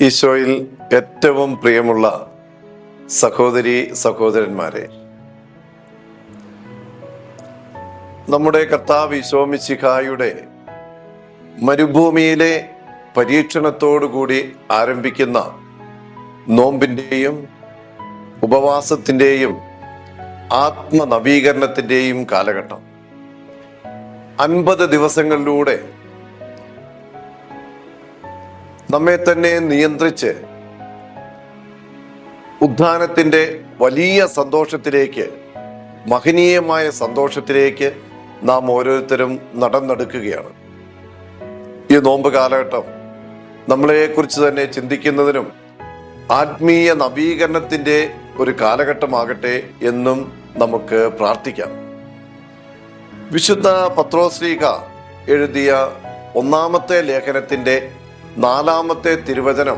ഈശോയിൽ ഏറ്റവും പ്രിയമുള്ള സഹോദരി സഹോദരന്മാരെ നമ്മുടെ കർത്താവ് ഈശോമിശിഖായുടെ മരുഭൂമിയിലെ പരീക്ഷണത്തോടുകൂടി ആരംഭിക്കുന്ന നോമ്പിന്റെയും ഉപവാസത്തിന്റെയും ആത്മനവീകരണത്തിന്റെയും കാലഘട്ടം. അൻപത് ദിവസങ്ങളിലൂടെ നമ്മെ തന്നെ നിയന്ത്രിച്ച് ഉദ്ധാനത്തിന്റെ വലിയ സന്തോഷത്തിലേക്ക് മഹനീയമായ സന്തോഷത്തിലേക്ക് നാം ഓരോരുത്തരും നടന്നെടുക്കുകയാണ്. ഈ നോമ്പ് കാലഘട്ടം നമ്മളെക്കുറിച്ച് തന്നെ ചിന്തിക്കുന്നതിനും ആത്മീയ നവീകരണത്തിന്റെ ഒരു കാലഘട്ടമാകട്ടെ എന്നും നമുക്ക് പ്രാർത്ഥിക്കാം. വിശുദ്ധ പത്രോശ്രീക എഴുതിയ ഒന്നാമത്തെ ലേഖനത്തിന്റെ നാലാമത്തെ തിരുവചനം.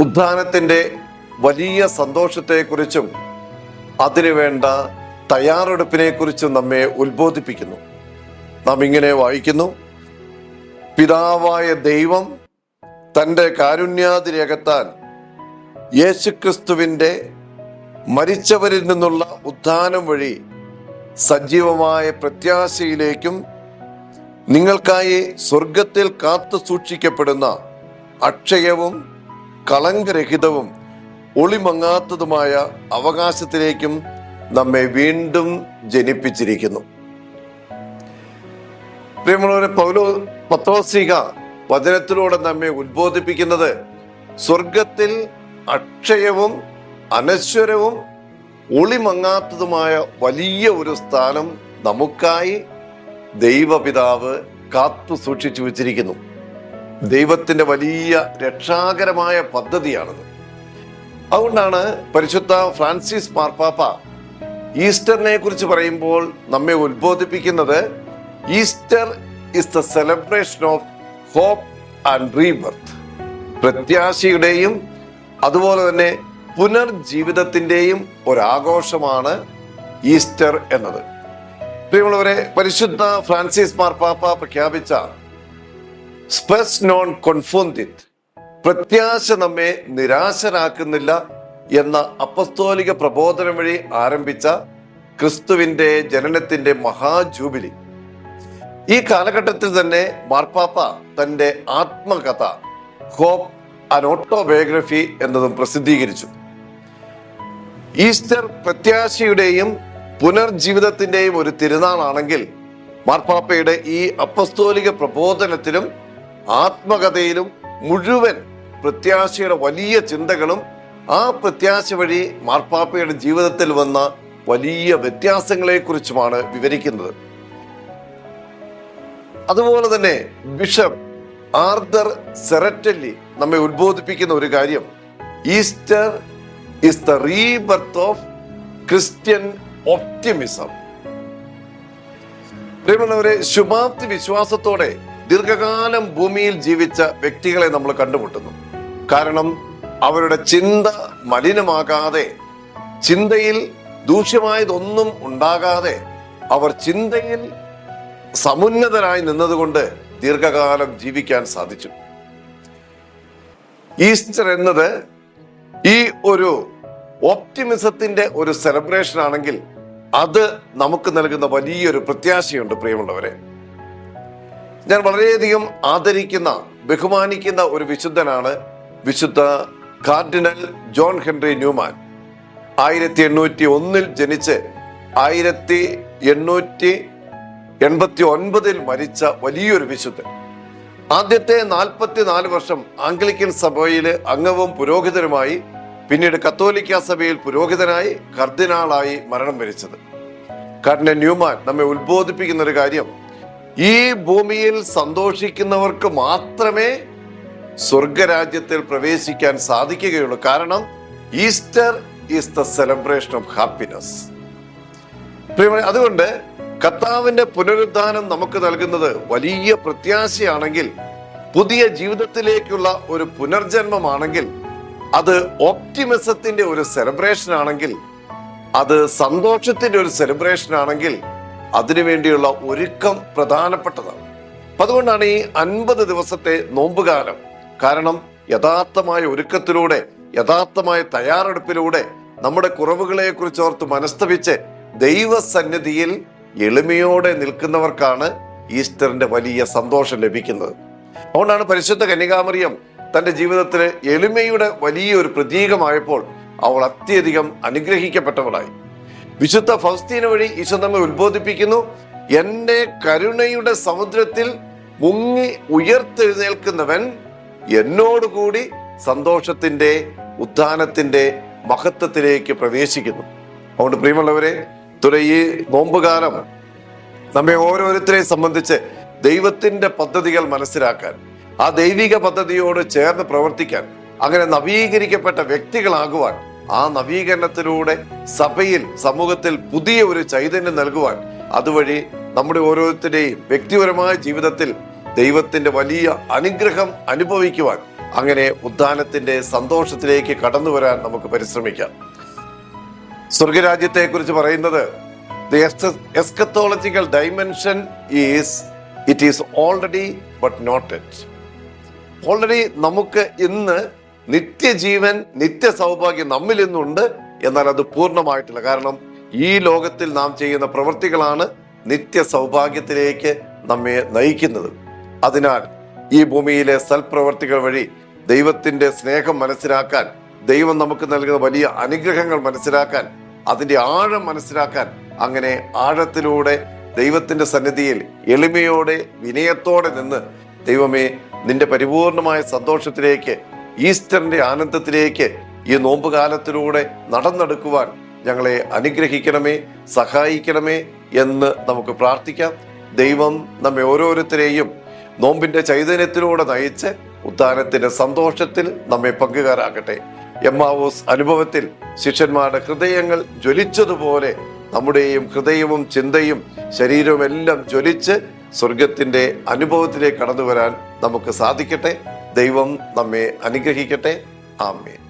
ഉദ്ധാനത്തിന്റെ വലിയ സന്തോഷത്തെക്കുറിച്ചും അതിനുവേണ്ട തയ്യാറെടുപ്പിനെക്കുറിച്ചും നമ്മെ ഉത്ബോധിപ്പിക്കുന്നു. നാം ഇങ്ങനെ വായിക്കുന്നു. പിതാവായ ദൈവം തന്റെ കാരുണ്യാതിരകത്താൽ യേശുക്രിസ്തുവിന്റെ മരിച്ചവരിൽ നിന്നുള്ള ഉദ്ധാനം വഴി സജീവമായ പ്രത്യാശയിലേക്കും നിങ്ങൾക്കായി സ്വർഗത്തിൽ കാത്തു സൂക്ഷിക്കപ്പെടുന്ന അക്ഷയവും കളങ്കരഹിതവും ഒളിമങ്ങാത്തതുമായ അവകാശത്തിലേക്കും നമ്മെ വീണ്ടും ജനിപ്പിച്ചിരിക്കുന്നു. പ്രിയമുള്ളവരെ പൗലോ പത്രോസിക വചനത്തിലൂടെ നമ്മെ ഉദ്ബോധിപ്പിക്കുന്നത് സ്വർഗത്തിൽ അക്ഷയവും അനശ്വരവും ഒളിമങ്ങാത്തതുമായ വലിയ ഒരു സ്ഥാനം നമുക്കായി ദൈവപിതാവ് കാത്തു സൂക്ഷിച്ചു വെച്ചിരിക്കുന്നു. ദൈവത്തിന്റെ വലിയ രക്ഷാകരമായ പദ്ധതിയാണത്. അതുകൊണ്ടാണ് പരിശുദ്ധ ഫ്രാൻസിസ് മാർപ്പാപ്പ ഈസ്റ്ററിനെ കുറിച്ച് പറയുമ്പോൾ നമ്മെ ഉത്ബോധിപ്പിക്കുന്നത് Easter is the celebration of hope and rebirth. പ്രത്യാശയുടെയും അതുപോലെ തന്നെ പുനർജീവിതത്തിന്റെയും ഒരാഘോഷമാണ് ഈസ്റ്റർ എന്നത്. പ്രിയമുള്ളവരെ പരിശുദ്ധ ഫ്രാൻസിസ് മാർപ്പാപ്പ പ്രഖ്യാപിച്ച സ്പെസ് നോൺ കൊൺഫോന്തിത് പ്രത്യാശ നമ്മെ നിരാശരാക്കുന്നില്ല എന്ന അപ്പസ്തോലിക പ്രബോധനം വഴി ആരംഭിച്ച ക്രിസ്തുവിന്റെ ജനനത്തിന്റെ മഹാജൂബിലി. ഈ കാലഘട്ടത്തിൽ തന്നെ മാർപ്പാപ്പ തന്റെ ആത്മകഥ ഹോപ്പ് ആൻ ഓട്ടോബയോഗ്രഫി എന്നതും പ്രസിദ്ധീകരിച്ചു. ഈസ്റ്റർ പ്രത്യാശയുടെയും പുനർജീവിതത്തിന്റെയും ഒരു തിരുനാളാണെങ്കിൽ മാർപ്പാപ്പയുടെ ഈ അപ്പസ്തോലിക പ്രബോധനത്തിലും ആത്മകഥയിലും മുഴുവൻ പ്രത്യാശയുടെ വലിയ ചിന്തകളും ആ പ്രത്യാശ വഴി മാർപ്പാപ്പയുടെ ജീവിതത്തിൽ വന്ന വലിയ വ്യത്യാസങ്ങളെ കുറിച്ചുമാണ് വിവരിക്കുന്നത്. അതുപോലെ തന്നെ ബിഷപ്പ് ആർദർ സെററ്റല്ലി നമ്മെ ഉദ്ബോധിപ്പിക്കുന്ന ഒരു കാര്യം. Easter is the rebirth of Christian optimism. പ്രിയമുള്ളവരെ ശുഭാപ്തി വിശ്വാസത്തോടെ ദീർഘകാലം ഭൂമിയിൽ ജീവിച്ച വ്യക്തികളെ നമ്മൾ കണ്ടുമുട്ടുന്നു. കാരണം അവരുടെ ചിന്ത മലിനമാകാതെ ചിന്തയിൽ ദൂഷ്യമായതൊന്നും ഉണ്ടാകാതെ അവർ ചിന്തയിൽ സമുന്നതരായി നിന്നതുകൊണ്ട് ദീർഘകാലം ജീവിക്കാൻ സാധിച്ചു. ഈസ്റ്റർ എന്നത് ഈ ഒരു ഓപ്റ്റിമിസത്തിന്റെ ഒരു സെലിബ്രേഷൻ ആണെങ്കിൽ അത് നമുക്ക് നൽകുന്ന വലിയൊരു പ്രത്യാശയുണ്ട് പ്രിയമുള്ളവരെ. ഞാൻ വളരെയധികം ആദരിക്കുന്ന ബഹുമാനിക്കുന്ന ഒരു വിശുദ്ധനാണ് വിശുദ്ധ കാർഡിനൽ ജോൺ ഹെൻറി ന്യൂമാൻ. ആയിരത്തി എണ്ണൂറ്റി ഒന്നിൽ ജനിച്ച് ആയിരത്തി എണ്ണൂറ്റി എൺപത്തി ഒൻപതിൽ മരിച്ച വലിയൊരു വിശുദ്ധൻ. ആദ്യത്തെ നാൽപ്പത്തിനാല് വർഷം ആംഗ്ലിക്കൻ സഭയിൽ അംഗവും പുരോഹിതനുമായി പിന്നീട് കത്തോലിക്ക സഭയിൽ പുരോഹിതനായി കർദിനാളായി മരണം വരിച്ചത്. കർണ ന്യൂമാൻ നമ്മെ ഉത്ബോധിപ്പിക്കുന്ന ഒരു കാര്യം ഈ ഭൂമിയിൽ സന്തോഷിക്കുന്നവർക്ക് മാത്രമേ സ്വർഗരാജ്യത്തിൽ പ്രവേശിക്കാൻ സാധിക്കുകയുള്ളൂ. കാരണം Easter is the celebration of happiness. അതുകൊണ്ട് കർത്താവിന്റെ പുനരുദ്ധാനം നമുക്ക് നൽകുന്നത് വലിയ പ്രത്യാശയാണെങ്കിൽ പുതിയ ജീവിതത്തിലേക്കുള്ള ഒരു പുനർജന്മമാണെങ്കിൽ അത് ഓപ്റ്റിമിസത്തിന്റെ ഒരു സെലിബ്രേഷൻ ആണെങ്കിൽ അത് സന്തോഷത്തിന്റെ ഒരു സെലിബ്രേഷൻ ആണെങ്കിൽ അതിനുവേണ്ടിയുള്ള ഒരുക്കം പ്രധാനപ്പെട്ടതാണ്. അതുകൊണ്ടാണ് ഈ അൻപത് ദിവസത്തെ നോമ്പുകാലം കാരണം യഥാർത്ഥമായ ഒരുക്കത്തിലൂടെ യഥാർത്ഥമായ തയ്യാറെടുപ്പിലൂടെ നമ്മുടെ കുറവുകളെ കുറിച്ച് ഓർത്ത് മനസ്തപിച്ച് ദൈവസന്നിധിയിൽ എളിമയോടെ നിൽക്കുന്നവർക്കാണ് ഈസ്റ്ററിന്റെ വലിയ സന്തോഷം ലഭിക്കുന്നത്. അതുകൊണ്ടാണ് പരിശുദ്ധ കന്യകാമറിയം തന്റെ ജീവിതത്തിൽ എളിമയുടെ വലിയൊരു പ്രതീകമായപ്പോൾ അവൾ അത്യധികം അനുഗ്രഹിക്കപ്പെട്ടവളായി. വിശുദ്ധ ഫൗസ്തീന വഴി ഈശോ നമ്മെ ഉത്ബോധിപ്പിക്കുന്നു. എന്റെ കരുണയുടെ സമുദ്രത്തിൽ മുങ്ങി ഉയർത്തെഴുന്നേൽക്കുന്നവൻ എന്നോടുകൂടി സന്തോഷത്തിന്റെ ഉത്ഥാനത്തിന്റെ മഹത്വത്തിലേക്ക് പ്രവേശിക്കുന്നു. അതുകൊണ്ട് പ്രിയമുള്ളവരെ തുട ഈ നോമ്പുകാലം നമ്മെ ഓരോരുത്തരെയും സംബന്ധിച്ച് ദൈവത്തിന്റെ പദ്ധതികൾ മനസ്സിലാക്കാൻ ആ ദൈവിക പദ്ധതിയോട് ചേർന്ന് പ്രവർത്തിക്കാൻ അങ്ങനെ നവീകരിക്കപ്പെട്ട വ്യക്തികളാകുവാൻ ആ നവീകരണത്തിലൂടെ സഭയിൽ സമൂഹത്തിൽ പുതിയ ഒരു ചൈതന്യം നൽകുവാൻ അതുവഴി നമ്മുടെ ഓരോരുത്തരുടെയും വ്യക്തിപരമായ ജീവിതത്തിൽ ദൈവത്തിന്റെ വലിയ അനുഗ്രഹം അനുഭവിക്കുവാൻ അങ്ങനെ ഉദ്ധാനത്തിന്റെ സന്തോഷത്തിലേക്ക് കടന്നു വരാൻ നമുക്ക് പരിശ്രമിക്കാം. സ്വർഗരാജ്യത്തെ കുറിച്ച് പറയുന്നത് the eschatological dimension is it is already but not it already നമുക്ക് ഇന്ന് നിത്യജീവൻ നിത്യ സൗഭാഗ്യം നമ്മിൽ ഇന്നുണ്ട് എന്നാൽ അത് പൂർണമായിട്ടില്ല. കാരണം ഈ ലോകത്തിൽ നാം ചെയ്യുന്ന പ്രവൃത്തികളാണ് നിത്യ സൗഭാഗ്യത്തിലേക്ക് നമ്മെ നയിക്കുന്നത്. അതിനാൽ ഈ ഭൂമിയിലെ സൽപ്രവർത്തികൾ വഴി ദൈവത്തിന്റെ സ്നേഹം മനസ്സിലാക്കാൻ ദൈവം നമുക്ക് നൽകുന്ന വലിയ അനുഗ്രഹങ്ങൾ മനസ്സിലാക്കാൻ അതിന്റെ ആഴം മനസ്സിലാക്കാൻ അങ്ങനെ ആഴത്തിലൂടെ ദൈവത്തിന്റെ സന്നിധിയിൽ എളിമയോടെ വിനയത്തോടെ നിന്ന് ദൈവമേ നിന്റെ പരിപൂർണമായ സന്തോഷത്തിലേക്ക് ഈസ്റ്ററിന്റെ ആനന്ദത്തിലേക്ക് ഈ നോമ്പുകാലത്തിലൂടെ നടന്നെടുക്കുവാൻ ഞങ്ങളെ അനുഗ്രഹിക്കണമേ സഹായിക്കണമേ എന്ന് നമുക്ക് പ്രാർത്ഥിക്കാം. ദൈവം നമ്മെ ഓരോരുത്തരെയും നോമ്പിന്റെ ചൈതന്യത്തിലൂടെ നയിച്ച് ഉദ്ധാനത്തിന്റെ സന്തോഷത്തിൽ നമ്മെ പങ്കുകാരാകട്ടെ. എമ്മാവോസ് അനുഭവത്തിൽ ശിഷ്യന്മാരുടെ ഹൃദയങ്ങൾ ജ്വലിച്ചതുപോലെ നമ്മുടെയും ഹൃദയവും ചിന്തയും ശരീരവും എല്ലാം ജ്വലിച്ച് സ്വർഗത്തിന്റെ അനുഭവത്തിലേക്ക് കടന്നു വരാൻ നമുക്ക് സാധിക്കട്ടെ. ദൈവം നമ്മെ അനുഗ്രഹിക്കട്ടെ. ആമേൻ.